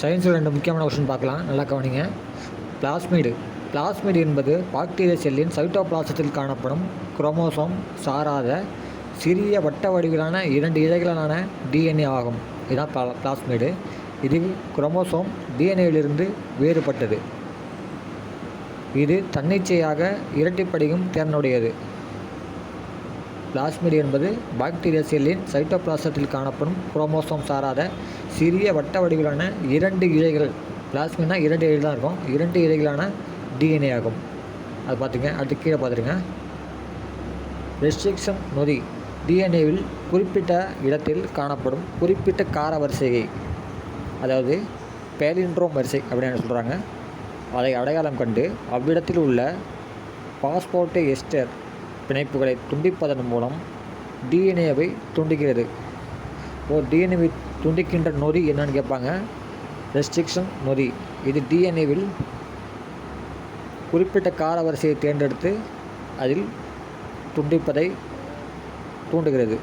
சயின்ஸில் ரெண்டு முக்கியமான கொஸ்டின் பார்க்கலாம். நல்லா கவனிங்க. பிளாஸ்மிடு பிளாஸ்மிடு என்பது பாக்டீரியா செல்லின் சைட்டோபிளாசத்தில் காணப்படும் குரோமோசோம் சாராத சிறிய வட்ட வடிவிலான இரண்டு இழைகளான டிஎன்ஏ ஆகும். இதுதான் பிளா பிளாஸ்மிடு இது குரோமோசோம் டிஎன்ஏவிலிருந்து வேறுபட்டது. இது தன்னிச்சையாக இரட்டிப்படியும் திறனுடையது. பிளாஸ்மிடு என்பது பாக்டீரியா செல்லின் சைட்டோபிளாசத்தில் காணப்படும் குரோமோசோம் சாராத சிறிய வட்ட வடிவிலான இரண்டு இழைகள். பிளாஸ்மிட்னா இரண்டு இழை தான் இருக்கும். இரண்டு இழைகளான டிஎன்ஏ ஆகும். அது பார்த்துங்க அடுத்து கீழே பார்த்துருங்க ரெஸ்ட்ரிக்ஷன் நொதி. டிஎன்ஏவில் குறிப்பிட்ட இடத்தில் காணப்படும் குறிப்பிட்ட கார வரிசையை அதாவது பேலின்ட்ரோம் வரிசை அப்படின்னு சொல்கிறாங்க அதை அடையாளம் கண்டு அவ்விடத்தில் உள்ள பாஸ்போர்ட்டு எஸ்டர் பிணைப்புகளை துண்டிப்பதன் மூலம் டிஎன்ஏவை துண்டிக்கிறது. ஓ டிஎன்ஏவை துண்டிக்கின்ற நொதி என்னன்னு கேட்பாங்க. ரெஸ்ட்ரிக்ஷன் நொதி. இது டிஎன்ஏவில் குறிப்பிட்ட கால வரிசையை தேர்ந்தெடுத்து அதில் துண்டிப்பதை தூண்டுகிறது.